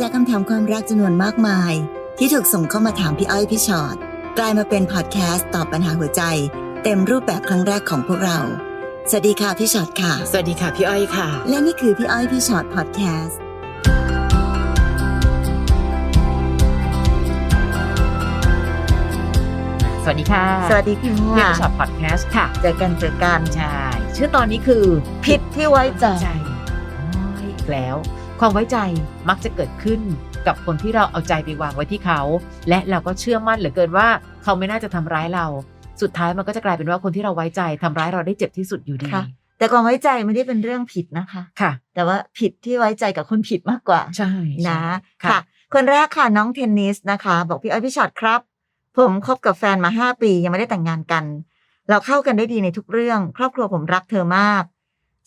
จากคำถามความรักจำนวนมากมาย ที่ถูกส่งเข้ามาถามพี่อ้อยพี่ชอ็อตกลายมาเป็นพอดแคสต์ตอบปัญหาหัวใจ เต็มรูปแบบครั้งแรกของพวกเรา สวัสดีค่ะพี่ชอ็อตค่ะ สวัสดีค่ะพี่อ้อยค่ะ และนี่คือพี่อ้อยพี่ชอ็อตพอดแคสต์สวัสดีค่ะ สวัสดีค่ะเรียกช็อตพอดแคสต์ค่ะเจอกันเจอกันใช่ชื่อตอนนี้คือ ผิดที่ไว้ใจใจโอ้ยอีกแล้ว ความไว้ใจมักจะเกิดขึ้นกับคนที่เราเอาใจไปวางไว้ที่เขา และเราก็เชื่อมั่นเหลือเกินว่าเขาไม่น่าจะทำร้ายเรา สุดท้ายมันก็จะกลายเป็นว่าคนที่เราไว้ใจทำร้ายเราได้เจ็บที่สุดอยู่ดีค่ะแต่ความไว้ใจไม่ได้เป็นเรื่องผิดนะคะ ค่ะ แต่ว่าผิดที่ไว้ใจกับคนผิดมากกว่า ใช่นะค่ะค่ะคนแรกค่ะน้องเทนนิสนะคะ บอกพี่อ้อยพี่ชอตครับ ผมคบกับแฟนมาห้าปียังไม่ได้แต่งงานกัน เราเข้ากันได้ดีในทุกเรื่อง ครอบครัวผมรักเธอมาก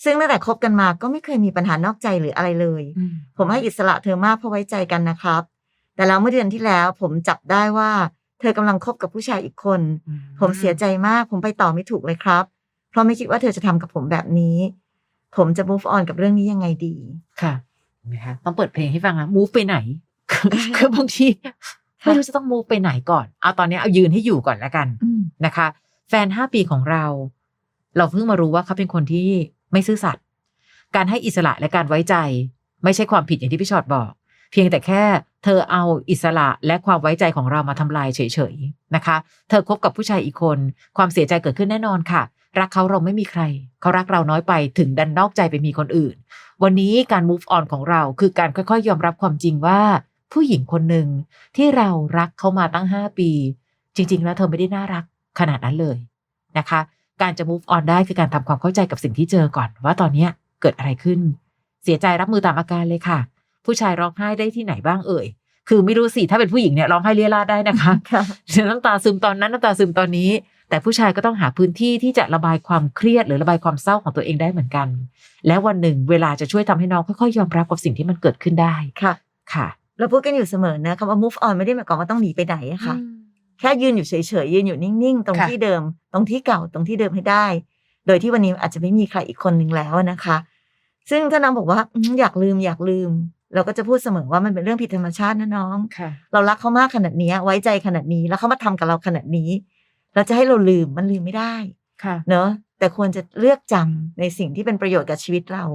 ซึ่งตั้งแต่คบกันมาก็ไม่เคยมีปัญหานอกใจหรืออะไรเลยอืมผมให้อิสระเธอมากเพราะไว้ใจกันนะครับ แต่แล้วเมื่อเดือนที่แล้ว ผมจับได้ว่า เธอกำลังคบกับผู้ชายอีกคน ผมเสียใจมาก ผมไปต่อไม่ถูกเลยครับ เพราะไม่คิดว่าเธอจะทำกับผมแบบนี้ ผมจะ move on กับเรื่องนี้ยังไงดี ค่ะเห็นะคะต้องเปิดเพลงให้ฟังนะ move ไปไหน คือบางทีไม่รู้จะต้อง move ไปไหนก่อน เอาตอนนี้เอายืนให้อยู่ก่อนแล้วกันอืมนะคะ แฟนห้าปีของเรา เราเพิ่งมารู้ว่าเขาเป็นคนที่ ไม่ซื่อสัตย์การให้อิสระและการไว้ใจ ไม่ใช่ความผิดอย่างที่พี่ชอดบอก เพียงแต่แค่เธอเอาอิสระและความไว้ใจของเรามาทำลายเฉยๆนะคะ เธอคบกับผู้ชายอีกคน ความเสียใจเกิดขึ้นแน่นอนค่ะ รักเขาเราไม่มีใคร เขารักเราน้อยไปถึงดันนอกใจไปมีคนอื่น วันนี้การ move on ของเราคือการค่อยๆ ยอมรับความจริงว่า ผู้หญิงคนหนึ่งที่เรารักเขามาตั้ง5ปี จริง ๆ แล้วเธอไม่ได้น่ารักขนาดนั้นเลยนะคะ การจะ move on ได้คือการทำความเข้าใจกับสิ่งที่เจอก่อน ว่าตอนเนี้ยเกิดอะไรขึ้น เสียใจรับมือตามอาการเลยค่ะ ผู้ชายร้องไห้ได้ที่ไหนบ้างเอ่ย คือไม่รู้สิถ้าเป็นผู้หญิงเนี่ยร้องไห้เลียราดได้นะคะค่ะน้ำตาซึมตอนนั้นน้ำตาซึมตอนนี้ แต่ผู้ชายก็ต้องหาพื้นที่ที่จะระบายความเครียดหรือระบายความเศร้าของตัวเองได้เหมือนกัน และวันหนึ่งเวลาจะช่วยทำให้น้องค่อยๆยอมรับกับสิ่งที่มันเกิดขึ้นได้ค่ะ ค่ะ เราพูดกันอยู่เสมอนะคำว่า move on ไม่ได้หมายความว่าต้องหนีไปไหนอะค่ะ แค่ยืนอยู่เฉยๆยืนอยู่นิ่งๆ ตรงค่ะที่เดิม ตรงที่เก่าตรงที่เดิมให้ได้ โดยที่วันนี้อาจจะไม่มีใครอีกคนหนึ่งแล้วนะคะ ซึ่งถ้าน้องบอกว่าอืมอยากลืมอยากลืม เราก็จะพูดเสมอว่ามันเป็นเรื่องผิดธรรมชาตินะน้องค่ะเรารักเขามากขนาดนี้ไว้ใจขนาดนี้แล้วเขามาทำกับเราขนาดนี้ เราจะให้เราลืมมันลืมไม่ได้ค่ะเนอะแต่ควรจะเลือกจำในสิ่งที่เป็นประโยชน์กับชีวิตเรา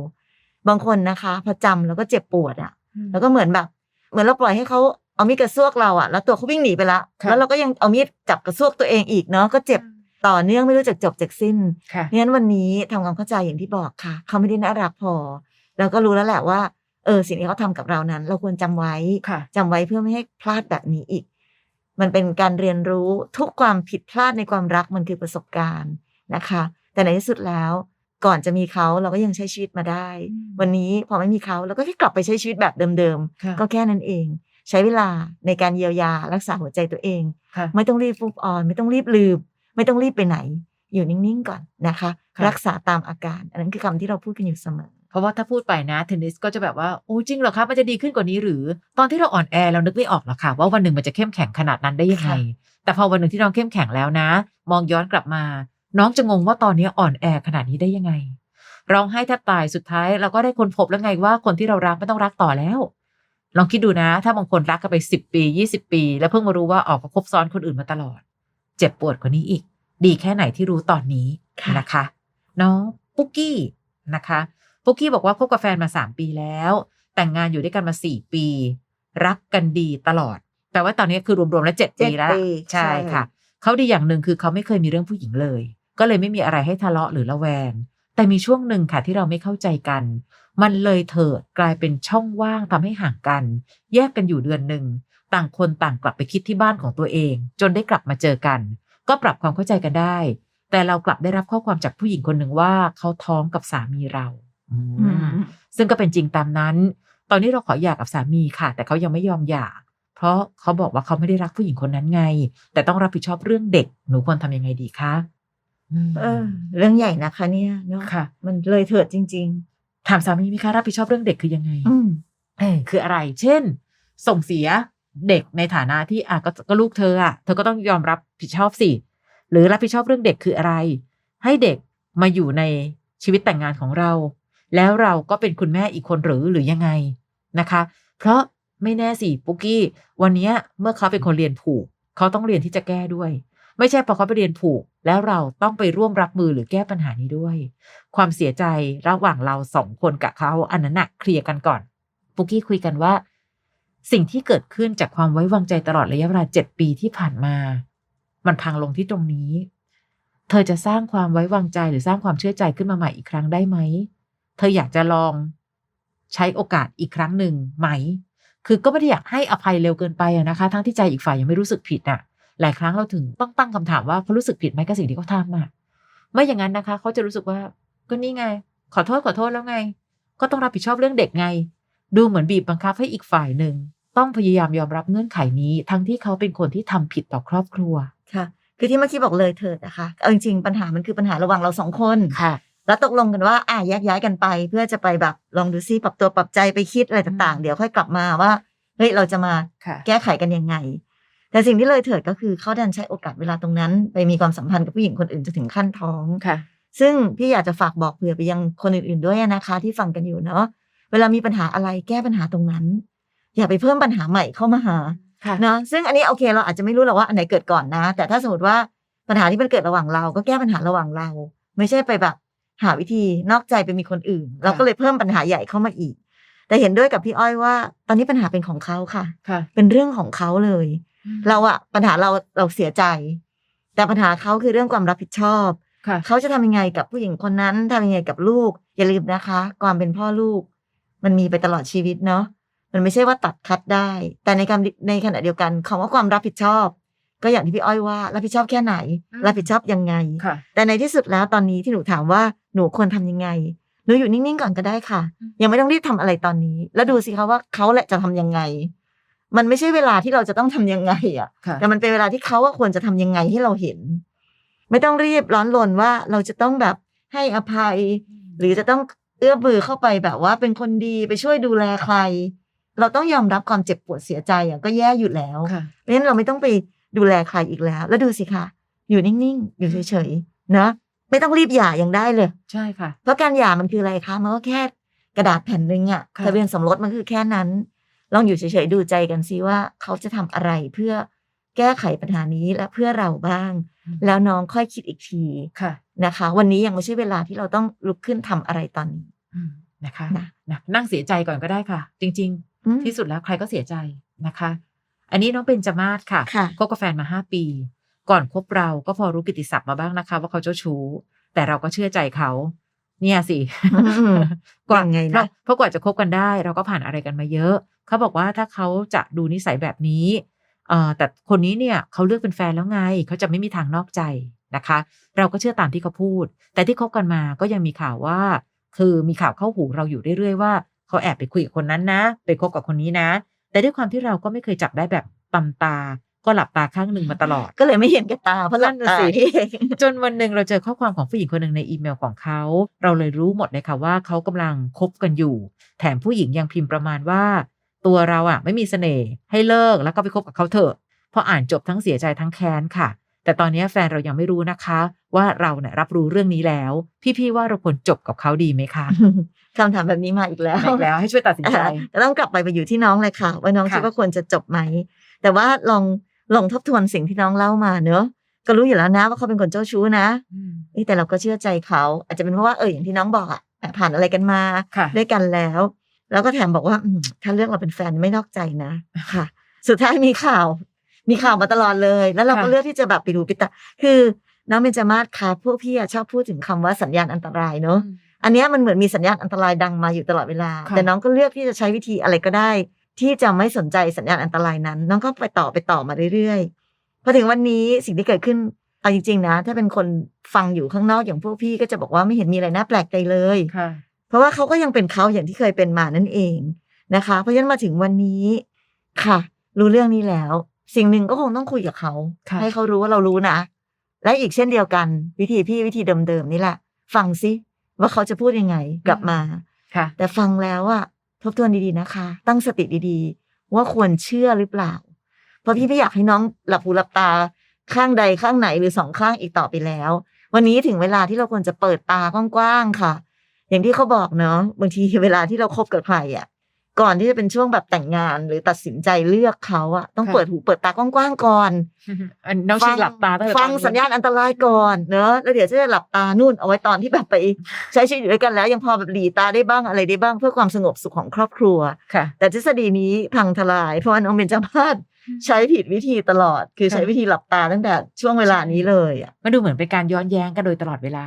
บางคนนะคะ พอจำแล้วก็เจ็บปวดอะแล้วก็เหมือนแบบ เหมือนเราปล่อยให้เขา เอามีดกระซวกเราอะแล้วตัวเขาวิ่งหนีไปละค่ะ แล้วเราก็ยังเอามีดจับกระซวกตัวเองอีกเนาะก็เจ็บต่อเนื่องไม่รู้จักจบจากสิ้นค่ะ งั้นวันนี้ทำความเข้าใจอย่างที่บอกค่ะ เขาไม่ได้น่ารักพอ เราก็รู้แล้วแหละว่าเออสิ่งที่เขาทำกับเรานั้น เราควรจำไว้ ค่ะ จำไว้เพื่อไม่ให้พลาดแบบนี้อีก มันเป็นการเรียนรู้ทุกความผิดพลาดในความรักมันคือประสบการณ์นะคะ แต่ในที่สุดแล้ว ก่อนจะมีเขาเราก็ยังใช้ชีวิตมาได้อืมวันนี้พอไม่มีเขาเราก็แค่กลับไปใช้ชีวิตแบบเดิมค่ะ ๆ ก็แค่นั้นเอง ใช้เวลาในการเยียวยารักษาหัวใจตัวเองค่ะไม่ต้องรีบฟุบออน ไม่ต้องรีบลืม ไม่ต้องรีบไปไหน อยู่นิ่งๆก่อนนะคะค่ะรักษาตามอาการ อันนั้นคือคำที่เราพูดกันอยู่เสมอ เพราะว่าถ้าพูดไปนะเทนนิสก็จะแบบว่าโอ้จริงเหรอคะมันจะดีขึ้นกว่านี้หรือ ตอนที่เราอ่อนแอเรานึกไม่ออกหรอกค่ะ ว่าวันหนึ่งมันจะเข้มแข็งขนาดนั้นได้ยังไงค่ะแต่พอวันหนึ่งที่น้องเข้มแข็งแล้วนะ มองย้อนกลับมา น้องจะงงว่าตอนนี้อ่อนแอขนาดนี้ได้ยังไงร้องไห้แทบตายสุดท้ายเราก็ได้คนพบแล้วไงว่าคนที่เรารักไม่ต้องรักต่อแล้ว ลองคิดดูนะ ถ้าบางคนรักกันไปสิบปียี่สิบปี แล้วเพิ่งมารู้ว่าออกมาคบซ้อนคนอื่นมาตลอด เจ็บปวดกว่านี้อีก ดีแค่ไหนที่รู้ตอนนี้ค่ะนะคะน้องปุ๊กกี้นะคะปุ๊กกี้บอกว่าคบกับแฟนมาสามปีแล้ว แต่งงานอยู่ด้วยกันมาสี่ปี รักกันดีตลอดแต่ว่าตอนนี้คือรวมๆแล้วเจ็ดเจ็ปีดแล้วปีใช่ใช่ค่ะ เขาดีอย่างหนึ่งคือเขาไม่เคยมีเรื่องผู้หญิงเลย ก็เลยไม่มีอะไรให้ทะเลาะหรือระแวง แต่มีช่วงหนึ่งค่ะที่เราไม่เข้าใจกัน มันเลยเถิดกลายเป็นช่องว่างทำให้ห่างกัน แยกกันอยู่เดือนหนึ่งต่างคนต่างกลับไปคิดที่บ้านของตัวเอง จนได้กลับมาเจอกัน ก็ปรับความเข้าใจกันได้ แต่เรากลับได้รับข้อความจากผู้หญิงคนหนึ่งว่าเขาท้องกับสามีเราอืมอืมซึ่งก็เป็นจริงตามนั้น ตอนนี้เราขอหย่ากับสามีค่ะ แต่เขายังไม่ยอมหย่า เพราะเขาบอกว่าเขาไม่ได้รักผู้หญิงคนนั้นไง แต่ต้องรับผิดชอบเรื่องเด็ก หนูควรทำยังไงดีคะอืม เออเรื่องใหญ่นะคะเนี่ยเนาะค่ะ มันเลยเถิดจริงถามสามีไหมคะรับผิดชอบเรื่องเด็กคือยังไงๆอืมเออคืออะไร เช่น ส่งเสียเด็กในฐานะที่อะก็ก็ลูกเธออะเธอก็ต้องยอมรับผิดชอบสิหรือรับผิดชอบเรื่องเด็กคืออะไร ให้เด็กมาอยู่ในชีวิตแต่งงานของเรา แล้วเราก็เป็นคุณแม่อีกคนหรือหรือยังไงนะคะ เพราะไม่แน่สิปุกกี้ วันเนี้ยเมื่อเขาเป็นคนเรียนผูก เขาต้องเรียนที่จะแก้ด้วย ไม่ใช่พอเขาไปเรียนผูก แล้วเราต้องไปร่วมรับมือหรือแก้ปัญหานี้ด้วย ความเสียใจระหว่างเราสองคนกับเขาอันนั้นนะเคลียร์กันก่อนปุกกี้คุยกันว่า สิ่งที่เกิดขึ้นจากความไว้วางใจตลอดระยะเวลาเจ็ดปีที่ผ่านมา มันพังลงที่ตรงนี้ เธอจะสร้างความไว้วางใจหรือสร้างความเชื่อใจขึ้นมาใหม่อีกครั้งได้ไหมเธออยากจะลองใช้โอกาสอีกครั้งหนึ่งไหม คือก็ไม่ได้อยากให้อภัยเร็วเกินไปนะคะ ทั้งที่ใจอีกฝ่ายยังไม่รู้สึกผิดอะ หลายครั้งเราถึงต้องตั้งคำถามว่าเขารู้สึกผิดไหมกับสิ่งที่เขาทำอะไม่อย่างนั้นนะคะเขาจะรู้สึกว่าก็นี่ไง ขอโทษขอโทษแล้วไง ก็ต้องรับผิดชอบเรื่องเด็กไง ดูเหมือนบีบบังคับให้อีกฝ่ายหนึ่งต้องพยายามยอมรับเงื่อนไขนี้ ทั้งที่เขาเป็นคนที่ทำผิดต่อครอบครัวค่ะ คือที่เมื่อกี้บอกเลยเถิดนะคะเอาจริงๆปัญหามันคือปัญหาระหว่างเราสองคนค่ะแล้วตกลงกันว่า อะแยกย้ายกันไป เพื่อจะไปแบบลองดูซิปรับตัวปรับใจไปคิดอะไรต่างอืมๆเดี๋ยวค่อยกลับมาว่าเฮ้ยเราจะมาค่ะแก้ไขกันยังไง แต่สิ่งที่เลยเถิดก็คือเขาดันใช้โอกาสเวลาตรงนั้น ไปมีความสัมพันธ์กับผู้หญิงคนอื่นจนถึงขั้นท้องค่ะ ซึ่งพี่อยากจะฝากบอกเผื่อไปยังคนอื่นๆด้วยนะคะ ที่ฟังกันอยู่เนาะเวลามีปัญหาอะไรแก้ปัญหาตรงนั้น อย่าไปเพิ่มปัญหาใหม่เข้ามาหาค่ะเนาะซึ่งอันนี้โอเคเราอาจจะไม่รู้หรอกว่าอันไหนเกิดก่อนนะ แต่ถ้าสมมติว่าปัญหาที่มันเกิดระหว่างเราก็แก้ปัญหาระหว่างเรา ไม่ใช่ไปแบบหาวิธีนอกใจไปมีคนอื่น เราก็เลยเพิ่มปัญหาใหญ่เข้ามาอีก แต่เห็นด้วยกับพี่อ้อยว่า ตอนนี้ปัญหาเป็นของเขาค่ะค่ะเป็นเรื่องของเขาเลย เราอะปัญหาเราเราเสียใจ แต่ปัญหาเขาคือเรื่องความรับผิดชอบค่ะเขาจะทำยังไงกับผู้หญิงคนนั้นทำยังไงกับลูก อย่าลืมนะคะ ความเป็นพ่อลูก มันมีไปตลอดชีวิตเนาะมันไม่ใช่ว่าตัดคัดได้ แต่ในการในขณะเดียวกันคำว่าความรับผิดชอบ ก็อย่างที่พี่อ้อยว่า รับผิดชอบแค่ไหนอืมรับผิดชอบยังไงค่ะแต่ในที่สุดแล้วตอนนี้ที่หนูถามว่าหนูควรทำยังไงหนูอยู่นิ่งๆก่อนก็ได้ค่ะอืมยังไม่ต้องรีบทำอะไรตอนนี้ แล้วดูสิคะว่าเขาแหละจะทำยังไง มันไม่ใช่เวลาที่เราจะต้องทำยังไงอะค่ะ แต่มันเป็นเวลาที่เขาว่าควรจะทำยังไงให้เราเห็น ไม่ต้องรีบร้อนรนว่าเราจะต้องแบบให้อภัย หรือจะต้องเอื้อมมือเข้าไปแบบว่าเป็นคนดีไปช่วยดูแลใคร เราต้องยอมรับความเจ็บปวดเสียใจอะก็แย่อยู่แล้วค่ะเพราะฉะนั้นเราไม่ต้องไปดูแลใครอีกแล้ว แล้วดูสิคะอยู่นิ่งๆ อยู่เฉยๆนะไม่ต้องรีบหย่ายังได้เลย ใช่ค่ะ เพราะการหย่ามันคืออะไรคะมันก็แค่กระดาษแผ่นหนึ่งอะค่ะทะเบียนสมรสมันคือแค่นั้น ลองอยู่เฉยๆดูใจกันซิว่าเขาจะทำอะไรเพื่อแก้ไขปัญหานี้และเพื่อเราบ้าง แล้วน้องค่อยคิดอีกทีค่ะนะคะ วันนี้ยังไม่ใช่เวลาที่เราต้องลุกขึ้นทำอะไรตอนนี้อืมนะคะนะนะนั่งเสียใจก่อนก็ได้ค่ะ จริงอืมๆที่สุดแล้วใครก็เสียใจนะคะ อันนี้น้องเป็นจมาศค่ะค่ะคบกับแฟนมาห้าปี ก่อนคบเราก็พอรู้กิตติศัพท์มาบ้างนะคะ ว่าเขาเจ้าชู้ แต่เราก็เชื่อใจเขา เนี่ยสิอืมกว่ายังไงนะเพราะเพราะกว่าจะคบกันได้ เราก็ผ่านอะไรกันมาเยอะ เขาบอกว่าถ้าเขาจะดูนิสัยแบบนี้เอ่อแต่คนนี้เนี่ยเขาเลือกเป็นแฟนแล้วไง เขาจะไม่มีทางนอกใจนะคะ เราก็เชื่อตามที่เขาพูด แต่ที่คบกันมาก็ยังมีข่าวว่า คือมีข่าวเข้าหูเราอยู่เรื่อยๆว่าเขาแอบไปคุยกับคนนั้นนะ ไปคบกับคนนี้นะ แต่ด้วยความที่เราก็ไม่เคยจับได้แบบตำตา ก็หลับตาข้างหนึ่งมาตลอด ก็เลยไม่เห็นกับตาเพราะหลับนั่นน่ะตาสิเองจนวันหนึ่งเราเจอข้อความของผู้หญิงคนหนึ่งในอีเมลของเขา เราเลยรู้หมดเลยค่ะว่าเขากำลังคบกันอยู่ แถมผู้หญิงยังพิมพ์ประมาณว่า ตัวเราอะ ไม่มีเสน่ห์ให้เลิกแล้วก็ไปคบกับเขาเถอะพออ่านจบทั้งเสียใจทั้งแค้นค่ะ แต่ตอนนี้แฟนเรายังไม่รู้นะคะ ว่าเราเนี่ยรับรู้เรื่องนี้แล้ว พี่ๆว่าเราควรจบกับเขาดีไหมคะคำถามแบบนี้มาอีกแล้วอีกแล้วให้ช่วยตัดสินใจอ่าแต่ต้องกลับไปไปอยู่ที่น้องเลยค่ะ ว่าน้องค่ะคิดว่าควรจะจบไหมแต่ว่าลอง ลองทบทวนสิ่งที่น้องเล่ามาเนอะก็รู้อยู่แล้วนะว่าเขาเป็นคนเจ้าชู้นะอืมเอ้ยแต่เราก็เชื่อใจเขา อาจจะเป็นเพราะว่าเอออย่างที่น้องบอกอะผ่านอะไรกันมาค่ะด้วยกันแล้ว แล้วก็แถมบอกว่าอืมถ้าเลือกเราเป็นแฟนไม่นอกใจนะค่ะ สุดท้ายมีข่าว มีข่าวมาตลอดเลย แล้วเราก็ค่ะเลือกที่จะแบบไปดูปิดตาคือน้องเบญจมาศค่ะพวกพี่อะชอบพูดถึงคำว่าสัญญาณอันตรายเนอะอันเนี้ยมันเหมือนมีสัญญาณอันตรายดังมาอยู่ตลอดเวลาค่ะแต่น้องก็เลือกที่จะใช้วิธีอะไรก็ได้ ที่จะไม่สนใจสัญญาณอันตรายนั้น น้องก็ไปต่อไปต่อมาเรื่อยๆพอถึงวันนี้สิ่งที่เกิดขึ้นเอาจริง ๆ นะ ถ้าเป็นคนฟังอยู่ข้างนอกอย่างพวกพี่ก็จะบอกว่าไม่เห็นมีอะไรน่าแปลกใจเลยค่ะเพราะว่าเขาก็ยังเป็นเขาอย่างที่เคยเป็นมานั่นเองนะคะ เพราะฉะนั้นมาถึงวันนี้ค่ะ รู้เรื่องนี้แล้ว สิ่งหนึ่งก็คงต้องคุยกับเขาค่ะให้เขารู้ว่าเรารู้นะ และอีกเช่นเดียวกัน วิธีพี่วิธีเดิมๆนี่แหละ ฟังซิว่าเขาจะพูดยังไงกลับมาค่ะ แต่ฟังแล้วอะ ทบทวนดีๆนะคะ ตั้งสติดีๆ ว่าควรเชื่อหรือเปล่า เพราะพี่ไม่อยากให้น้องหลับหูหลับตาข้างใดข้างไหนหรือสองข้างอีกต่อไปแล้ว วันนี้ถึงเวลาที่เราควรจะเปิดตากว้างๆค่ะ อย่างที่เขาบอกเนาะบางทีเวลาที่เราคบกับใครอะ ก่อนที่จะเป็นช่วงแบบแต่งงานหรือตัดสินใจเลือกเขาอะต้องค่ะเปิดหูเปิดตากว้างๆก่อนอันน้องชิงหลับตาตั้งแต่ฟังตอนนี้สัญญาณอันตรายก่อนเนอะแล้วเดี๋ยวจะหลับตานู่นเอาไว้ตอนที่แบบไปใช้ชีวิตอยู่ด้วยกันแล้ว ยังพอแบบหลีตาได้บ้างอะไรได้บ้าง เพื่อความสงบสุขของครอบครัวค่ะแต่ทฤษฎีนี้พังทลาย เพราะว่าน้องเบญจมาศใช้ผิดวิธีตลอด คือใช้ค่ะวิธีหลับตาตั้งแต่ช่วงเวลานี้เลยอะมันดูเหมือนเป็นการย้อนแย้งกันโดยตลอดเวลา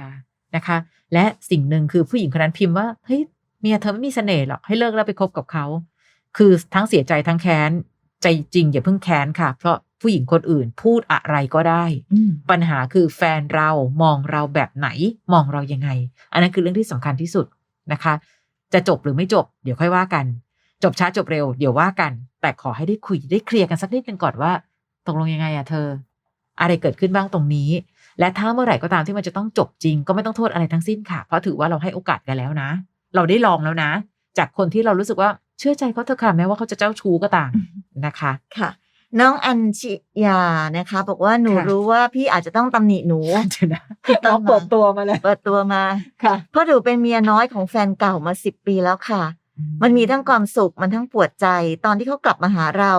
นะคะ และสิ่งหนึ่งคือผู้หญิงคนนั้นพิมพ์ว่าเฮ้ย เมียเธอไม่มีเสน่ห์หรอกให้เลิกแล้วไปคบกับเขา คือทั้งเสียใจทั้งแค้น ใจจริงอย่าเพิ่งแค้นค่ะ เพราะผู้หญิงคนอื่นพูดอะไรก็ได้ ปัญหาคือแฟนเรามองเราแบบไหน มองเรายังไง อันนั้นคือเรื่องที่สำคัญที่สุดนะคะ จะจบหรือไม่จบ เดี๋ยวค่อยว่ากัน จบช้าจบเร็วเดี๋ยวว่ากัน แต่ขอให้ได้คุยได้เคลียร์กันสักนิดนึงก่อนว่าตกลงยังไงอะเธอ อะไรเกิดขึ้นบ้างตรงนี้ และถ้าเมื่อไหร่ก็ตามที่มันจะต้องจบจริง ก็ไม่ต้องโทษอะไรทั้งสิ้นค่ะ เพราะถือว่าเราให้โอกาสกันแล้วนะ เราได้ลองแล้วนะ จากคนที่เรารู้สึกว่าเชื่อใจเขาเถอะค่ะแม้ว่าเขาจะเจ้าชู้ก็ตามนะคะค่ะ น้องอัญชิยานะคะ บอกว่าหนูค่ะรู้ว่าพี่อาจจะต้องตำหนิหนูเดี๋ยวนะต้น้อองงเปิดตัวมาแล้วเปิดตัวมาค่ะเพราะหนูเป็นเมียน้อยของแฟนเก่ามาสิบปีแล้วค่ะ มันมีทั้งความสุขมันทั้งปวดใจ ตอนที่เขากลับมาหาเรา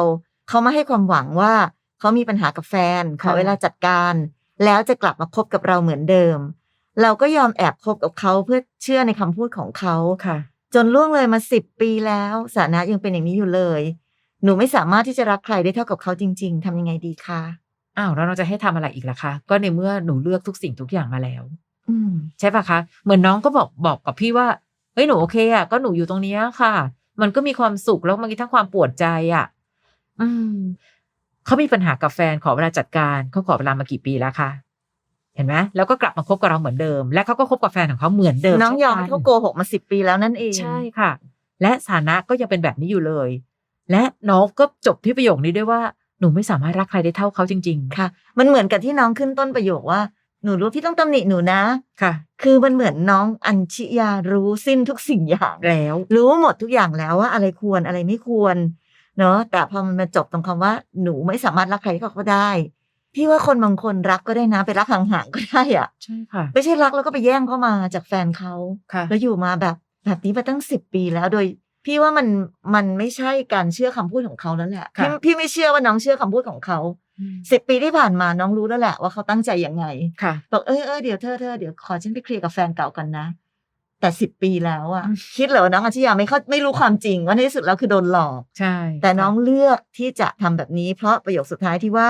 เขามาให้ความหวังว่าเขามีปัญหากับแฟนขอค่ะเวลาจัดการ แล้วจะกลับมาคบกับเราเหมือนเดิม เราก็ยอมแอบคบกับเขาเพื่อเชื่อในคำพูดของเขาค่ะ จนล่วงเลยมาสิบปีแล้วสถานะยังเป็นอย่างนี้อยู่เลย หนูไม่สามารถที่จะรักใครได้เท่ากับเขาจริง ๆทำยังไงดีคะอ้าวแล้วเราจะให้ทำอะไรอีกล่ะคะก็ในเมื่อหนูเลือกทุกสิ่งทุกอย่างมาแล้ว อืมใช่ปะคะ เหมือนน้องก็บอกบอกกับพี่ว่าเฮ้ยหนูโอเคอะก็หนูอยู่ตรงเนี้ยค่ะ มันก็มีความสุขแล้วมันมีทั้งความปวดใจอะ อืมเขามีปัญหากับแฟนขอเวลาจัดการเขาขอเวลามากี่ปีแล้วคะ เห็นไหมแล้วก็กลับมาคบกับเราเหมือนเดิม และเขาก็คบกับแฟนของเขาเหมือนเดิมน้องยอมช่ให้นเขาโกหกมาสิบปีแล้วนั่นเองใช่ค่ะ และฐานะก็ยังเป็นแบบนี้อยู่เลย และน้องก็จบที่ประโยคนี้ด้วยว่าหนูไม่สามารถรักใครได้เท่าเขาจริงค่ะ มันเหมือนกับที่น้องขึ้นต้นประโยคว่าหนูรู้พี่ต้องตำหนิหนูนะๆค่ะ คือมันเหมือนน้องอัญชิยารู้สิ้นทุกสิ่งอย่างแล้ว รู้หมดทุกอย่างแล้วว่าอะไรควรอะไรไม่ควรเนอะแต่พอมันมาจบตรงคำว่าหนูไม่สามารถรักใครก็ได้ พี่ว่าคนบางคนรักก็ได้นะ ไปรักห่างๆก็ได้อะใช่ค่ะ ไม่ใช่รักแล้วก็ไปแย่งเข้ามาจากแฟนเขาค่ะ แล้วอยู่มาแบบแบบนี้มาตั้งสิบปีแล้วโดย พี่ว่ามันมันไม่ใช่การเชื่อคำพูดของเขาแล้วแหละค่ะพี่พี่ไม่เชื่อว่าน้องเชื่อคำพูดของเขาสิบปีที่ผ่านมาน้องรู้แล้วแหละว่าเขาตั้งใจยังไง ค่ะ บอกเออเออเดี๋ยวเธอเธอเดี๋ยวขอฉันไปเคลียร์กับแฟนเก่ากันนะ แต่สิบปีแล้วอะอืม คิดเหรอว่าน้องอาชิยาไม่เข้าไม่รู้ความจริงว่าในที่สุดแล้วคือโดนหลอก ใช่แต่น้องเลือกที่จะทำแบบนี้เพราะประโยคสุดท้ายที่ว่า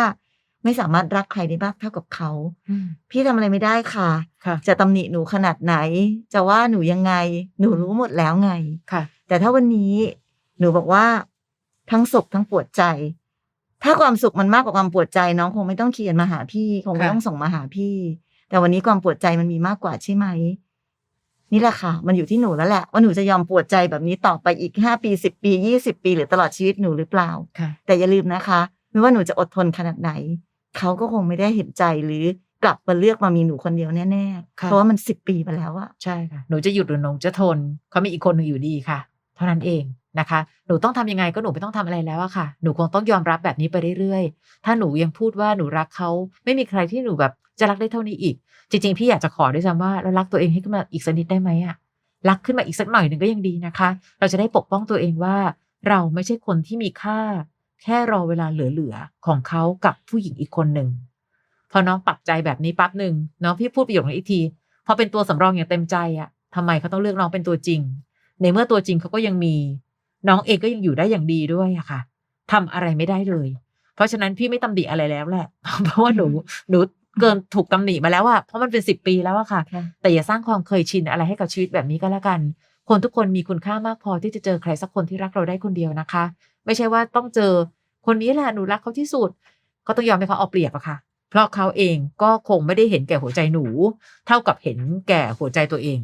ไม่สามารถรักใครได้มากเท่ากับเขาอืมพี่ทำอะไรไม่ได้ค่ะค่ะจะตำหนิหนูขนาดไหน จะว่าหนูยังไง หนูรู้หมดแล้วไงค่ะ แต่ถ้าวันนี้หนูบอกว่าทั้งสุขทั้งปวดใจ ถ้าความสุขมันมากกว่าความปวดใจ น้องคงไม่ต้องเขียนมาหาพี่ คงไม่ค่ะต้องส่งมาหาพี่ แต่วันนี้ความปวดใจมันมีมากกว่าใช่ไหม นี่แหละค่ะ มันอยู่ที่หนูแล้วแหละ ว่าหนูจะยอมปวดใจแบบนี้ต่อไปอีกห้าปีสิบปียี่สิบปีหรือตลอดชีวิตหนูหรือเปล่าค่ะแต่อย่าลืมนะคะ ไม่ว่าหนูจะอดทนขนาดไหน เขาก็คงไม่ได้เห็นใจหรือกลับมาเลือกมามีหนูคนเดียวแน่ๆค่ะเพราะว่ามันสิบปีไปแล้วอะใช่ค่ะ หนูจะหยุดหรือหนูจะทนเขามีอีกคนหนึ่งอยู่ดีค่ะ เท่านั้นเองนะคะ หนูต้องทำยังไงก็หนูไม่ต้องทำอะไรแล้วอะค่ะ หนูคงต้องยอมรับแบบนี้ไปเรื่อยๆ ถ้าหนูยังพูดว่าหนูรักเขาไม่มีใครที่หนูแบบจะรักได้เท่านี้อีก จริงๆ พี่อยากจะขอด้วยซ้ำว่าเรารักตัวเองให้ขึ้นมาอีกสักนิดได้ไหมอะรักขึ้นมาอีกสักหน่อยหนึ่งก็ยังดีนะคะ เราจะได้ปกป้องตัวเองว่า เราไม่ใช่คนที่มีค่า แค่รอเวลาเหลือๆของเขากับผู้หญิงอีกคนหนึ่งพอน้องปรับใจแบบนี้ปั๊บหนึ่งน้องพี่พูดประโยคนี้อีกทีพอเป็นตัวสำรองอย่างเต็มใจอะทำไมเขาต้องเลือกน้องเป็นตัวจริง ในเมื่อตัวจริงเขาก็ยังมี น้องเองก็ยังอยู่ได้อย่างดีด้วยอะค่ะทำอะไรไม่ได้เลย เพราะฉะนั้นพี่ไม่ตำหนิอะไรแล้วแหละ เพราะว่าหนูหนูเกินถูกตำหนิมาแล้วอะเพราะมันเป็นสิบปีแล้วอะค่ะ แต่อย่าสร้างความเคยชินอะไรให้กับชีวิตแบบนี้ก็แล้วกัน คนทุกคนมีคุณค่ามากพอที่จะเจอใครสักคนที่รักเราได้คนเดียวนะคะ ไม่ใช่ว่าต้องเจอคนนี้แหละหนูรักเขาที่สุด ก็ต้องยอมให้เขาเอาเปรียบอะค่ะ เพราะเขาเองก็คงไม่ได้เห็นแก่หัวใจหนู เท่ากับเห็นแก่หัวใจตัวเอง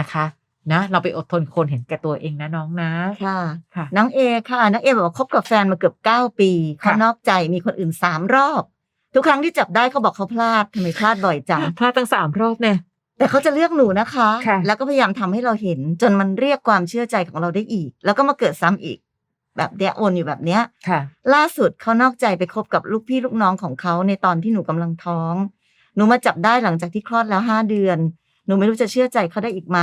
นะคะนะเราไปอดทนคนเห็นแก่ตัวเองนะน้องนะค่ะค่ะ น้องเอค่ะน้องเอบอกว่าคบกับแฟนมาเกือบเก้าปีเขาค่ะนอกใจมีคนอื่นสามรอบ ทุกครั้งที่จับได้เขาบอกเขาพลาดทำไมพลาดบ่อยจังพลาดตั้งสามรอบเนี่ยแต่เขาจะเลือกหนูนะคะค่ะแล้วก็พยายามทำให้เราเห็นจนมันเรียกความเชื่อใจของเราได้อีก แล้วก็มาเกิดซ้ำอีก แบบเนี้ยวนอยู่แบบเนี้ยค่ะ ล่าสุดเขานอกใจไปคบกับลูกพี่ลูกน้องของเขาในตอนที่หนูกำลังท้อง หนูมาจับได้หลังจากที่คลอดแล้วห้าเดือน หนูไม่รู้จะเชื่อใจเขาได้อีกไหม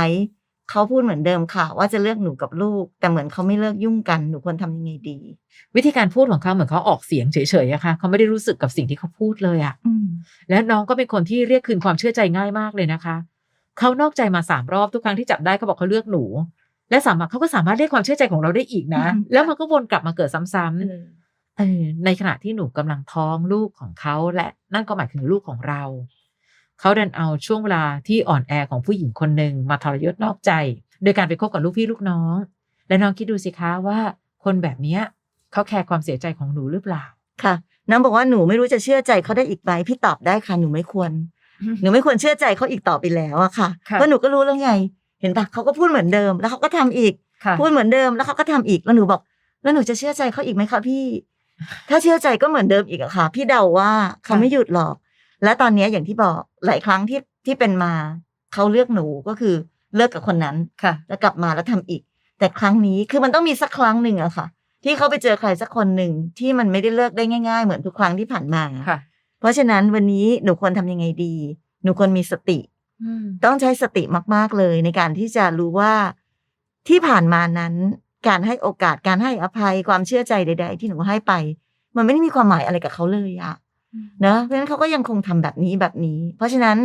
เขาพูดเหมือนเดิมค่ะ ว่าจะเลือกหนูกับลูก แต่เหมือนเขาไม่เลิกยุ่งกัน หนูควรทำยังไงดี วิธีการพูดของเขาเหมือนเขาออกเสียงเฉยๆอะค่ะ เขาไม่ได้รู้สึกกับสิ่งที่เขาพูดเลยอะอืมและน้องก็เป็นคนที่เรียกคืนความเชื่อใจง่ายมากเลยนะคะ เขานอกใจมาสามรอบทุกครั้งที่จับได้เขาบอกเขาเลือกหนู และสามารถเขาก็สามารถเรียกความเชื่อใจของเราได้อีกนะ แล้วมันก็วนกลับมาเกิดซ้ำเอๆอเออในขณะที่หนูกำลังท้องลูกของเขาและนั่นก็หมายถึงลูกของเรา เขาดันเอาช่วงเวลาที่อ่อนแอของผู้หญิงคนหนึ่งมาทรยศนอกใจ โดยการไปคบกับลูกพี่ลูกน้อง และน้องคิดดูสิคะว่า คนแบบเนี้ยเขาแคร์ความเสียใจของหนูหรือเปล่าค่ะน้องบอกว่าหนูไม่รู้จะเชื่อใจเขาได้อีกไหมพี่ตอบได้ค่ะ หนูไม่ควร หนูไม่ควรเชื่อใจเขาอีกต่อไปแล้วอะค่ะค่ะเพราะหนูก็รู้แล้วไง เห็นปะเขาก็พูดเหมือนเดิม แล้วเขาก็ทำอีกค่ะพูดเหมือนเดิมแล้วเขาก็ทำอีกแล้วหนูบอก แล้วหนูจะเชื่อใจเขาอีกไหมคะพี่ ถ้าเชื่อใจก็เหมือนเดิมอีกอะค่ะ พี่เดาว่าเขาค่ะไม่หยุดหรอก และตอนเนี้ยอย่างที่บอกหลายครั้งที่ที่เป็นมาเขาเลือกหนูก็คือเลิกกับคนนั้นค่ะ แล้วกลับมาแล้วทำอีก แต่ครั้งนี้คือมันต้องมีสักครั้งหนึ่งอะค่ะ ที่เขาไปเจอใครสักคนหนึ่งที่มันไม่ได้เลิกได้ง่าย ๆ เหมือนทุกครั้งที่ผ่านมาค่ะ เพราะฉะนั้นวันนี้หนูควรทำยังไงดี หนูควรมีสติอืม ต้องใช้สติมาก ๆ เลยในการที่จะรู้ว่าที่ผ่านมานั้น การให้โอกาสการให้อภัยความเชื่อใจใด ๆ ที่หนูให้ไป มันไม่ได้มีความหมายอะไรกับเขาเลยอะนะเพราะฉะนั้นเขาก็ยังคงทำแบบนี้แบบนี้ เพราะฉะนั้น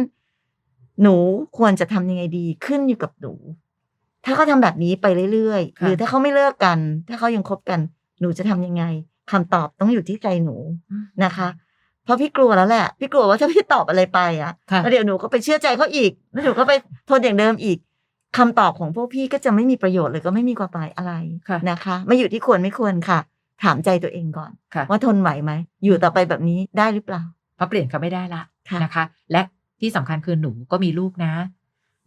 หนูควรจะทำยังไงดีขึ้นอยู่กับหนู ถ้าเขาทำแบบนี้ไปเรื่อยๆค่ะหรือถ้าเขาไม่เลิกกัน ถ้าเขายังคบกัน หนูจะทำยังไงคำตอบต้องอยู่ที่ใจหนูอืมนะคะ เพราะพี่กลัวแล้วแหละ พี่กลัวว่าถ้าพี่ตอบอะไรไปอะค่ะแล้วเดี๋ยวหนูก็ไปเชื่อใจเขาอีกแล้วหนูก็ไปทนอย่างเดิมอีกคำตอบของพวกพี่ก็จะไม่มีประโยชน์เลยก็ไม่มีความหมายอะไรค่ะนะคะ ไม่อยู่ที่ควรไม่ควรค่ะ ถามใจตัวเองก่อนค่ะว่าทนไหวไหมอยู่ต่อไปแบบนี้ได้หรือเปล่าเพราะเปลี่ยนเขาไม่ได้ละค่ะนะคะ และที่สำคัญคือหนูก็มีลูกนะ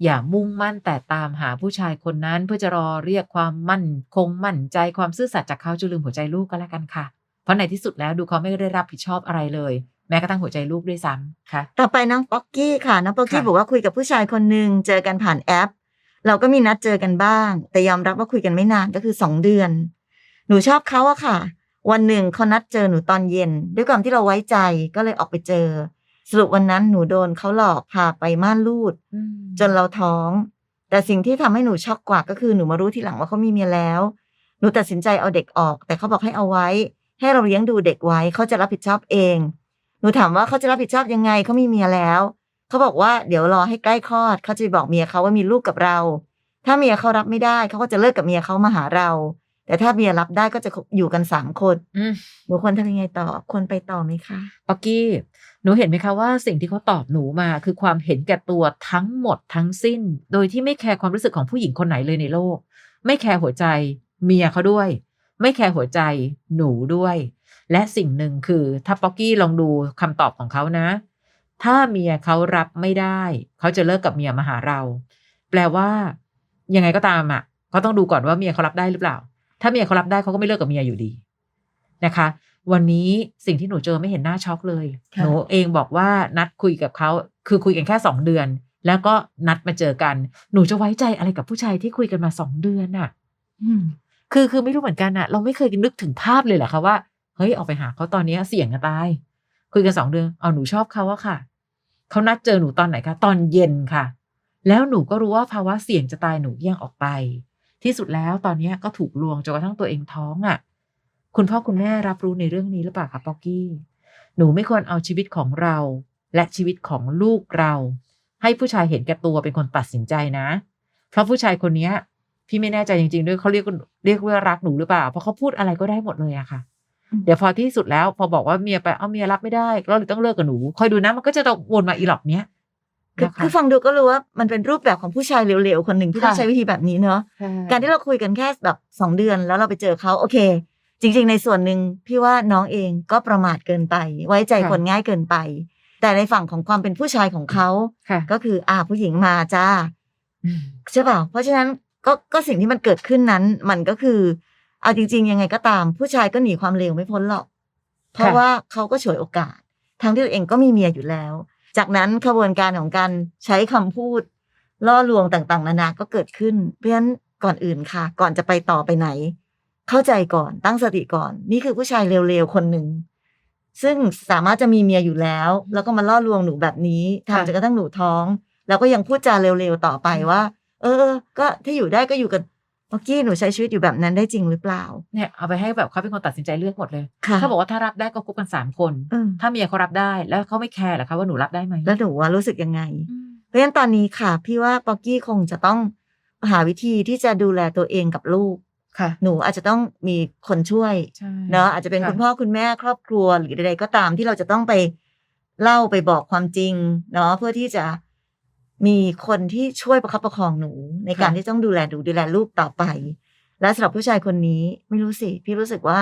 อย่ามุ่งมั่นแต่ตามหาผู้ชายคนนั้นเพื่อจะรอเรียกความมั่นคงมั่นใจความซื่อสัตย์จากเขาจนลืมหัวใจลูกก็แล้วกันค่ะ เพราะในที่สุดแล้วดูเขาไม่ได้รับผิดชอบอะไรเลย แม้กระทั่งหัวใจลูกด้วยซ้ำค่ะ ต่อไปน้องป๊อกกี้ค่ะน้องป๊อกกี้ค่ะบอกว่าคุยกับผู้ชายคนหนึ่งเจอกันผ่านแอป เราก็มีนัดเจอกันบ้าง แต่ยอมรับว่าคุยกันไม่นานก็คือสองเดือน หนูชอบเขาอะค่ะ วันหนึ่งเขานัดเจอหนูตอนเย็น ด้วยความที่เราไว้ใจก็เลยออกไปเจอ สรุปวันนั้นหนูโดนเขาหลอกพาไปม่านรูดอืมจนเราท้อง แต่สิ่งที่ทำให้หนูช็อกกว่าก็คือหนูมารู้ทีหลังว่าเขามีเมียแล้ว หนูตัดสินใจเอาเด็กออก แต่เขาบอกให้เอาไว้ ให้เราเลี้ยงดูเด็กไว้เขาจะรับผิดชอบเอง หนูถามว่าเขาจะรับผิดชอบยังไงเขามีเมียแล้วเขาบอกว่าเดี๋ยวรอให้ใกล้คลอดเขาจะไปบอกเมียเขาว่ามีลูกกับเรา ถ้าเมียเขารับไม่ได้เขาก็จะเลิกกับเมียเขามาหาเรา แต่ถ้าเมียรับได้ก็จะอยู่กันสามคนอืมหนูควรทำยังไงต่อควรไปต่อไหมคะป๊อกกี้หนูเห็นไหมคะว่าสิ่งที่เขาตอบหนูมาคือความเห็นแก่ตัวทั้งหมดทั้งสิ้น โดยที่ไม่แคร์ความรู้สึกของผู้หญิงคนไหนเลยในโลก ไม่แคร์หัวใจ เมียเขาด้วย ไม่แคร์หัวใจหนูด้วย และสิ่งหนึ่งคือถ้าป๊อกกี้ลองดูคำตอบของเขานะ ถ้าเมียเขารับไม่ได้ เขาจะเลิกกับเมียมาหาเรา แปลว่า ยังไงก็ตามอะเขาต้องดูก่อนว่าเมียเขารับได้หรือเปล่า ถ้าเมียเขารับได้เขาก็ไม่เลิกกับเมียอยู่ดีนะคะ วันนี้สิ่งที่หนูเจอไม่เห็นหน้าช็อกเลยค่ะหนูเองบอกว่านัดคุยกับเขาคือคุยกันแค่สองเดือน แล้วก็นัดมาเจอกัน หนูจะไว้ใจอะไรกับผู้ชายที่คุยกันมาสองเดือนน่ะอืม คือคือไม่รู้เหมือนกันอะเราไม่เคยนึกถึงภาพเลยเหรอคะว่าเฮ้ยออกไปหาเขาตอนนี้เสี่ยงจะตายคุยกันสองเดือนเอาหนูชอบเขาอะค่ะเขานัดเจอหนูตอนไหนคะตอนเย็นค่ะ แล้วหนูก็รู้ว่าภาวะเสี่ยงจะตายหนูเลี่ยงออกไป ที่สุดแล้วตอนนี้ก็ถูกลวงจนกระทั่งตัวเองท้องอะ่ะ คุณพ่อคุณแม่รับรู้ในเรื่องนี้หรือเปล่าคะป๊อกกี้ หนูไม่ควรเอาชีวิตของเรา และชีวิตของลูกเรา ให้ผู้ชายเห็นแก่ตัวเป็นคนตัดสินใจนะ เพราะผู้ชายคนนี้ พี่ไม่แน่ใจจริงๆด้วยเขาเรียกเรียกว่ารักหนูหรือเปล่า เพราะเขาพูดอะไรก็ได้หมดเลยอะค่ะอืมเดี๋ยวพอที่สุดแล้ว พอบอกว่าเมียไปเอาเมียรับไม่ได้เราเลยต้องเลิกกับหนูคอยดูนะมันก็จะต้องวนมาอีหลอกเนี้ยคือนะคะคือฟังดูก็รู้ว่ามันเป็นรูปแบบของผู้ชายเร็วๆ คนหนึ่งที่ต้องค่ะใช้วิธีแบบนี้เนาะใช่การที่เราคุยกันแค่แบบสองเดือนแล้วเราไปเจอเขาโอเค จริง ๆ ในส่วนหนึ่งพี่ว่าน้องเองก็ประมาทเกินไป ไว้ใจคนง่ายเกินไป แต่ในฝั่งของความเป็นผู้ชายของเขาค่ะก็คืออ่าผู้หญิงมาจ้าอืมใช่เปล่าเพราะฉะนั้น ก็ก็สิ่งที่มันเกิดขึ้นนั้น มันก็คือ เอาจริง ๆ ยังไงก็ตาม ผู้ชายก็หนีความเลวไม่พ้นหรอก เพราะค่ะว่าเขาก็ฉวยโอกาส ทั้งที่ตัวเองก็มีเมียอยู่แล้ว จากนั้นขบวนการของการใช้คำพูด ล่อลวงต่างๆ นานาก็เกิดขึ้น เพราะฉะนั้นก่อนอื่นค่ะ ก่อนจะไปต่อไปไหน เข้าใจก่อนตั้งสติก่อน นี่คือผู้ชายเร็วๆคนหนึ่งซึ่งสามารถจะมีเมียอยู่แล้ว แล้วก็มาล่อลวงหนูแบบนี้ทำค่ะจนกระทั่งหนูท้อง แล้วก็ยังพูดจาเร็วๆต่อไปว่าเอเออ ก็ถ้าอยู่ได้ก็อยู่กันเมื่อกี้หนูใช้ชีวิตอยู่แบบนั้นได้จริงหรือเปล่า เนี่ยเอาไปให้แบบเขาเป็นคนตัดสินใจเลือกหมดเลยค่ะเขาบอกว่าถ้ารับได้ก็คบกันสามคนเออถ้าเมียเขารับได้แล้วเขาไม่แคร์เหรอคะว่าหนูรับได้ไหมแล้วหนูว่ารู้สึกยังไงอืมเพราะฉะนั้นตอนนี้ค่ะ พี่ว่าป๊อกกี้คงจะต้องหาวิธีที่จะดูแลตัวเองกับลูกค่ะ หนูอาจจะต้องมีคนช่วยใช่เนาะอาจจะเป็นค่ะคุณพ่อคุณแม่ครอบครัวหรือใดๆก็ตามที่เราจะต้องไปเล่าไปบอกความจริงเนาะเพื่อที่จะ มีคนที่ช่วยประคับประคองหนู ในการที่ต้องดูแลหนูดูแลลูกต่อไป และสำหรับผู้ชายคนนี้ไม่รู้สิ พี่รู้สึกว่า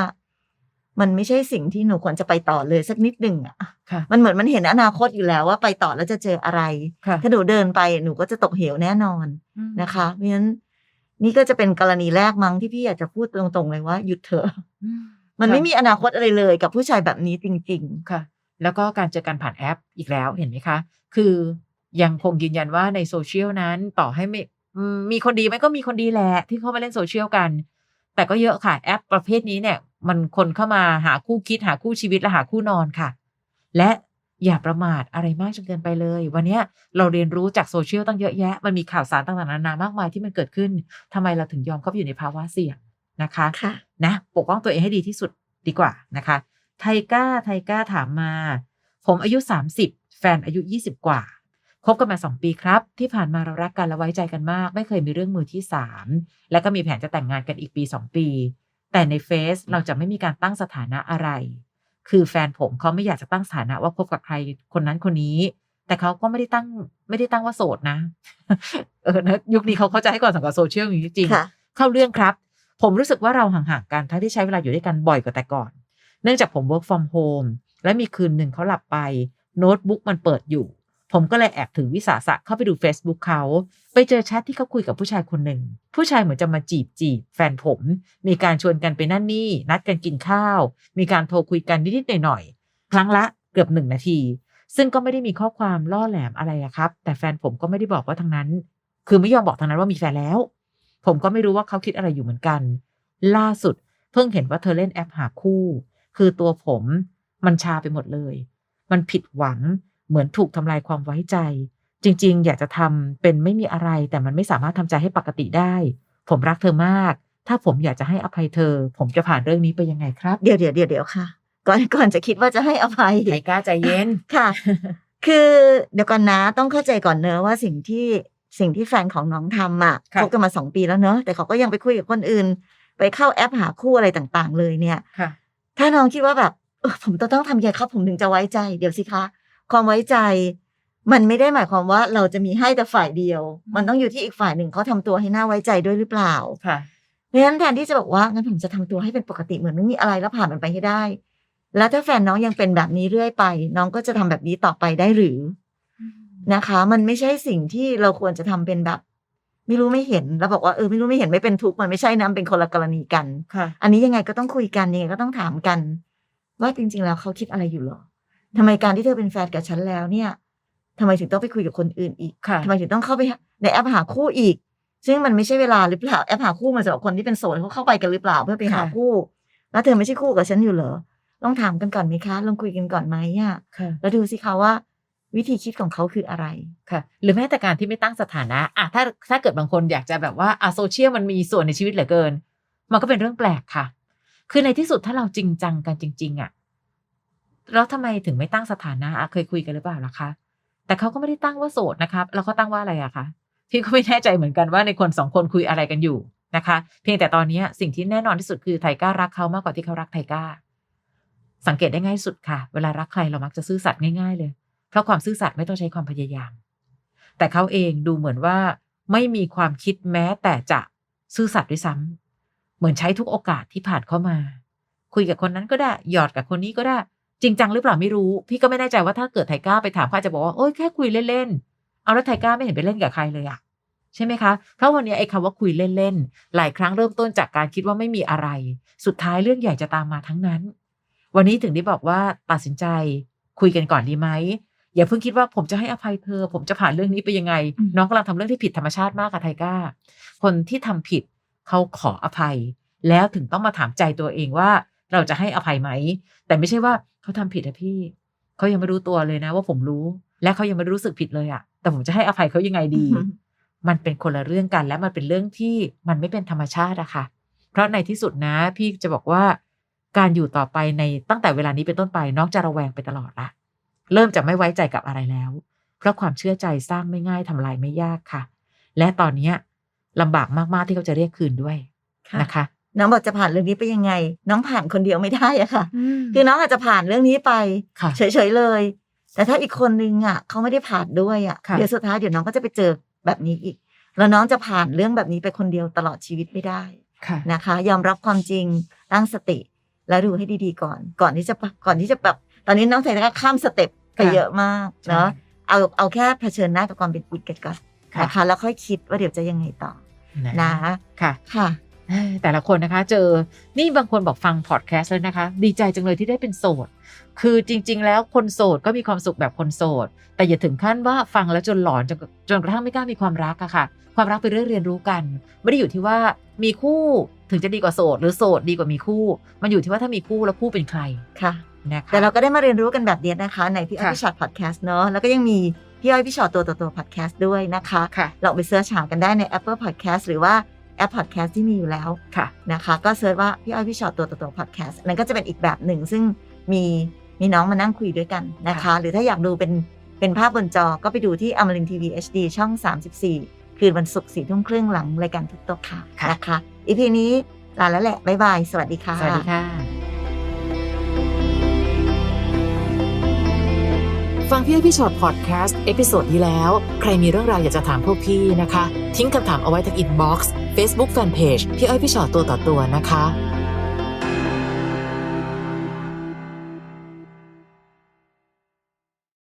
มันไม่ใช่สิ่งที่หนูควรจะไปต่อเลยสักนิดหนึ่งอะค่ะมันเหมือนมันเห็นอนาคตอยู่แล้วว่าไปต่อแล้วจะเจออะไรค่ะถ้าหนูเดินไปหนูก็จะตกเหวแน่นอนอืมนะคะเพราะฉะนั้นนี่ก็จะเป็นกรณีแรกมั้งที่พี่อยากจะพูดตรงๆเลยว่าหยุดเถอะอืมมันค่ะไม่มีอนาคตอะไรเลยกับผู้ชายแบบนี้จริงค่ะ แล้วก็การเจอกันผ่านแอปอีกแล้วเห็นไหมคะ คือ ยังคงยืนยันว่าในโซเชียลนั้นต่อให้ไม่อืมมีคนดีไหมก็มีคนดีแหละที่เข้ามาเล่นโซเชียลกัน แต่ก็เยอะค่ะแอปประเภทนี้เนี่ย มันคนเข้ามาหาคู่คิดหาคู่ชีวิตและหาคู่นอนค่ะ และอย่าประมาทอะไรมากจนเกินไปเลย วันเนี้ยเราเรียนรู้จากโซเชียลตั้งเยอะแยะ มันมีข่าวสารต่างๆนานามากมายที่มันเกิดขึ้นทำไมเราถึงยอมเข้าไปอยู่ในภาวะเสี่ยงนะคะๆค่ะนะปกป้องตัวเองให้ดีที่สุดดีกว่านะคะ ไทก้าไทก้าถามมา ผมอายุ 30 แฟนอายุ 20 กว่าค บกันมา2ปีครับ ที่ผ่านมาเรารักกันและไว้ใจกันมาก ไม่เคยมีเรื่องมือที่3แล้วก็มีแผนจะแต่งงานกันอีกปี2ปี แต่ในเฟซเราจะไม่มีการตั้งสถานะอะไร คือแฟนผมเขาไม่อยากจะตั้งสถานะว่าคบกับใครคนนั้นคนนี้ แต่เขาก็ไม่ได้ตั้งไม่ได้ตั้งว่าโสดนะ เออนะยุคนี้เขาเข้าใจให้ก่อนสำหรับโซเชียลอย่างนี้จริงค่ะเข้าเรื่องครับ ผมรู้สึกว่าเราห่างๆกันทั้งที่ใช้เวลาอยู่ด้วยกันบ่อยกว่าแต่ก่อน เนื่องจากผม work from home และมีคืนหนึ่งเขาหลับไปโน้ตบุ๊กมันเปิดอยู่ ผมก็เลยแอบถือวิสาสะเข้าไปดู Facebook เขา ไปเจอแชทที่เขาคุยกับผู้ชายคนหนึ่ง ผู้ชายเหมือนจะมาจีบจีบแฟนผม มีการชวนกันไปนั่นนี่ นัดกันกินข้าว มีการโทรคุยกันนิดๆหน่อยๆ ครั้งละเกือบหนึ่งนาที ซึ่งก็ไม่ได้มีข้อความล่อแหลมอะไรอะครับ แต่แฟนผมก็ไม่ได้บอกว่าทางนั้น คือไม่ยอมบอกทางนั้นว่ามีแฟนแล้ว ผมก็ไม่รู้ว่าเขาคิดอะไรอยู่เหมือนกัน ล่าสุดเพิ่งเห็นว่าเธอเล่นแอปหาคู่ คือตัวผมมันชาไปหมดเลย มันผิดหวัง เหมือนถูกทำลายความไว้ใจ จริง ๆ อยากจะทำเป็นไม่มีอะไร แต่มันไม่สามารถทำใจให้ปกติได้ ผมรักเธอมาก ถ้าผมอยากจะให้อภัยเธอ ผมจะผ่านเรื่องนี้ไปยังไงครับ เดี๋ยวเดี๋ยวเดี๋ยวเดี๋ยวค่ะ ก่อนก่อนจะคิดว่าจะให้อภัยไทก้าใจเย็นค่ะ คือเดี๋ยวก่อนนะต้องเข้าใจก่อนเนอะว่าสิ่งที่สิ่งที่แฟนของน้องทำอะค่ะคบกันมาสองปีแล้วเนอะแต่เขาก็ยังไปคุยกับคนอื่น ไปเข้าแอปหาคู่อะไรต่างๆ เลยเนี่ยค่ะถ้าน้องคิดว่าแบบเออผมต้องต้องทำยังไงครับผมถึงจะไว้ใจ เดี๋ยวสิคะ ความไว้ใจ มันไม่ได้หมายความว่าเราจะมีให้แต่ฝ่ายเดียวอืมมันต้องอยู่ที่อีกฝ่ายหนึ่งเขาทำตัวให้น่าไว้ใจด้วยหรือเปล่าค่ะเพราะฉะนั้นแทนที่จะบอกว่างั้นผมจะทำตัวให้เป็นปกติเหมือนไม่มีอะไรแล้วผ่านมันไปให้ได้ แล้วถ้าแฟนน้องยังเป็นแบบนี้เรื่อยไป น้องก็จะทำแบบนี้ต่อไปได้หรือนะคะ มันไม่ใช่สิ่งที่เราควรจะทำเป็นแบบไม่รู้ไม่เห็นแล้วบอกว่าเออไม่รู้ไม่เห็นไม่เป็นทุกข์มันไม่ใช่นะมันเป็นคนละกรณีกันค่ะอันนี้ยังไงก็ต้องคุยกันยังไงก็ต้องถามกัน ว่าจริง ๆ แล้วเขาคิดอะไรอยู่หรอ ทำไมการที่เธอเป็นแฟนกับฉันแล้วเนี่ยทำไมถึงต้องไปคุยกับคนอื่นอีกค่ะทำไมถึงต้องเข้าไปในแอปหาคู่อีก ซึ่งมันไม่ใช่เวลาหรือเปล่าแอปหาคู่มันสำหรับคนที่เป็นโสดเขาเข้าไปกันหรือเปล่าเพื่อไปหาค่ะคู่ แล้วเธอไม่ใช่คู่กับฉันอยู่เหรอลองถามกันก่อนไหมคะลองคุยกันก่อนไหมอะค่ะแล้วดูสิคะว่าวิธีคิดของเขาคืออะไรค่ะ หรือแม้แต่การที่ไม่ตั้งสถานะอะถ้าถ้าเกิดบางคนอยากจะแบบว่าอะโซเชียลมันมีส่วนในชีวิตเหลือเกิน มันก็เป็นเรื่องแปลกค่ะ คือในที่สุดถ้าเราจริงจังกันจริง ๆ อะ แล้วทำไมถึงไม่ตั้งสถานะะเคยคุยกันหรือเปล่าล่ะคะ แต่เขาก็ไม่ได้ตั้งว่าโสดนะครับแล้วเขาตั้งว่าอะไรอะคะพี่ก็ไม่แน่ใจเหมือนกันว่าในคนสองคนคุยอะไรกันอยู่นะคะ เพียงแต่ตอนนี้สิ่งที่แน่นอนที่สุดคือไทก้ารักเขามากกว่าที่เขารักไทก้าสังเกตได้ง่ายสุดค่ะ เวลารักใครเรามักจะซื่อสัตย์ง่าย ๆ เลย เพราะความซื่อสัตย์ไม่ต้องใช้ความพยายาม แต่เขาเองดูเหมือนว่าไม่มีความคิดแม้แต่จะซื่อสัตย์ด้วยซ้ำเหมือนใช้ทุกโอกาสที่ผ่านเข้ามา คุยกับคนนั้นก็ได้ หยอดกับคนนี้ก็ได้ จริงจังหรือเปล่าไม่รู้ พี่ก็ไม่แน่ใจว่าถ้าเกิดไทก้าไปถามเขาอาจจะบอกว่าโอ้ยแค่คุยเล่นๆเอาแล้วไทก้าไม่เห็นไปเล่นกับใครเลยอะใช่ไหมคะ เพราะวันนี้ไอ้คำว่าคุยเล่นๆ หลายครั้งเริ่มต้นจากการคิดว่าไม่มีอะไร สุดท้ายเรื่องใหญ่จะตามมาทั้งนั้น วันนี้ถึงได้บอกว่าตัดสินใจ คุยกันก่อนดีไหม อย่าเพิ่งคิดว่าผมจะให้อภัยเธอ ผมจะผ่านเรื่องนี้ไปยังไงอืมน้องกำลังทำเรื่องที่ผิดธรรมชาติมากค่ะไทก้า คนที่ทำผิดเขาขออภัย แล้วถึงต้องมาถามใจตัวเองว่า เราจะให้อภัยไหม แต่ไม่ใช่ว่าเขาทำผิดนะพี่เขายังไม่รู้ตัวเลยนะ ว่าผมรู้ และเขายังไม่รู้สึกผิดเลยอะแต่ผมจะให้อภัยเขายังไงดี มันเป็นคนละเรื่องกันและมันเป็นเรื่องที่มันไม่เป็นธรรมชาติอะค่ะ เพราะในที่สุดนะ พี่จะบอกว่า การอยู่ต่อไปในตั้งแต่เวลานี้เป็นต้นไปน้องจะระแวงไปตลอดละเริ่มจะไม่ไว้ใจกับอะไรแล้ว เพราะความเชื่อใจสร้างไม่ง่ายทำลายไม่ยากค่ะ และตอนเนี้ยลำบากมากๆที่เขาจะเรียกคืนด้วยค่ะนะคะ น้องบอกจะผ่านเรื่องนี้ไปยังไง น้องผ่านคนเดียวไม่ได้อะค่ะอืมคือน้องอาจจะผ่านเรื่องนี้ไปค่ะเฉยๆเลย แต่ถ้าอีกคนนึงอะเขาไม่ได้ผ่านด้วยอะค่ะเดี๋ยวสุดท้ายเดี๋ยวน้องก็จะไปเจอแบบนี้อีก แล้วน้องจะผ่านเรื่องแบบนี้ไปคนเดียวตลอดชีวิตไม่ได้ค่ะนะคะ ยอมรับความจริงตั้งสติ แล้วดูให้ดีๆก่อน ก่อนที่จะก่อนที่จะแบบตอนนี้น้องไทยก็ข้ามสเต็ปไปค่ะเยอะมากเนาะใช่เอาเอาแค่เผชิญหน้ากับความเป็นจริงกันก่อนค่ะนะคะแล้วค่อยคิดว่าเดี๋ยวจะยังไงต่อนะค่ะค่ะเอ้ย แต่ละคนนะคะ เจอนี่บางคนบอกฟังพอดแคสต์เลยนะคะ ดีใจจังเลยที่ได้เป็นโสด คือจริง ๆ แล้วคนโสดก็มีความสุขแบบคนโสด แต่อย่าถึงขั้นว่าฟังแล้วจนหลอนจนจนกระทั่งไม่กล้ามีความรักอะค่ะ ความรักเป็นเรื่องเรียนรู้กัน ไม่ได้อยู่ที่ว่ามีคู่ถึงจะดีกว่าโสด หรือโสดดีกว่ามีคู่ มันอยู่ที่ว่าถ้ามีคู่แล้วคู่เป็นใครค่ะนะคะแต่เราก็ได้มาเรียนรู้กันแบบเนี้ยนะคะ ในพี่อ้อยค่ะพี่ชอตพอดแคสต์เนาะแล้วก็ยังมีพี่อ้อยพี่ชอตตัวต่อตัวพอดแคสต์ด้วยนะคะค่ะลองไปเสิร์ชหากันได้ใน Apple Podcast หรือว่า แอปพอดแคสต์ที่มีอยู่แล้วค่ะนะคะก็เสิร์ชว่าพี่อ้อยพี่ชอตตัวต่อตัวพอดแคสต์นั่นก็จะเป็นอีกแบบหนึ่งซึ่งมีมีน้องมานั่งคุยด้วยกันนะคะค่ะหรือถ้าอยากดูเป็นเป็นภาพบนจอก็ไปดูที่อมรินทีวี HD ช่อง 34 คืนวันศุกร์สี่ทุ่มครึ่งหลังรายการทุกโต๊ะข่าวนะคะอีพีนี้ลาแล้วแหละบ๊ายบายสวัสดีค่ะสวัสดีค่ะ ฟังพี่อ้อยพี่ชอตพอดแคสต์เอพิโซดที่แล้ว ใครมีเรื่องราวอยากจะถามพวกพี่นะคะ ทิ้งคำถามเอาไว้ที่อินบ็อกซ์เฟซบุ๊กแฟนเพจพี่อ้อยพี่ชอตตัวต่อตัวนะคะ